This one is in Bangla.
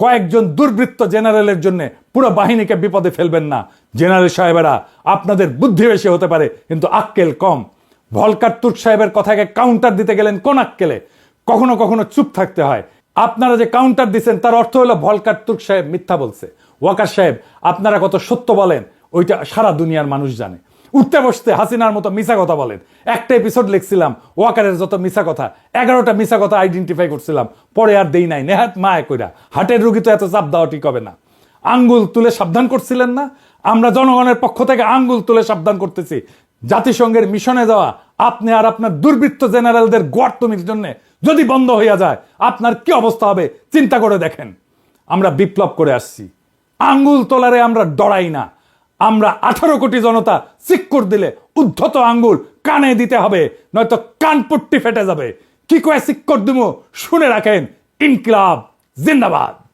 কয়েকজন দুর্বৃত্ত জেনারেলের জন্য পুরো বাহিনীকে বিপদে ফেলবেন না। জেনারেল সাহেবেরা আপনাদের বুদ্ধি বেশি হতে পারে, কিন্তু আক্কেল কম। ভলকার তুর্ক সাহেবের কথাকে কাউন্টার দিতে গেলেন কোন আক্কেলে? কখনো কখনো চুপ থাকতে হয়। আপনারা যে কাউন্টার দিচ্ছেন তার অর্থ হলো ভলকার তুর্ক সাহেব মিথ্যা বলছে। ওয়াকার সাহেব, আপনারা কত সত্য বলেন, ওইটা সারা দুনিয়ার মানুষ জানে। উঠতে বসতে হাসিনার মতো মিশা কথা বলেন। একটা এপিসোড লিখছিলাম, ওয়াকারের যত মিশা কথা, এগারোটা মিশা কথা আইডেন্টিফাই করছিলাম। পরে আর দেই নাই, নেহাত মায় কইরা। হাটের রুগী তো এত চাপ দেওয়া ঠিক হবে না। আঙ্গুল তুলে সাবধান করছিলেন না? আমরা জনগণের পক্ষ থেকে আঙ্গুল তুলে সাবধান করতেছি। জাতিসংঘের মিশনে যাওয়া, আপনি আর আপনার দুর্বৃত্ত জেনারেলদের গোয়ার্তমির জন্য যদি বন্ধ হইয়া যায়, আপনার কি অবস্থা হবে? চিন্তা করে দেখেন। আমরা বিপ্লব করে আসছি। আঙ্গুল তোলারে আমরা ডরাই না। আমরা আঠারো কোটি জনতা সিক্কুর দিলে উদ্ধত আঙ্গুল কানে দিতে হবে, নয়তো কানপুট্টি ফেটে যাবে। কি কয়ে সিক্কর দিব শুনে রাখেন ইনকিলাব, জিন্দাবাদ।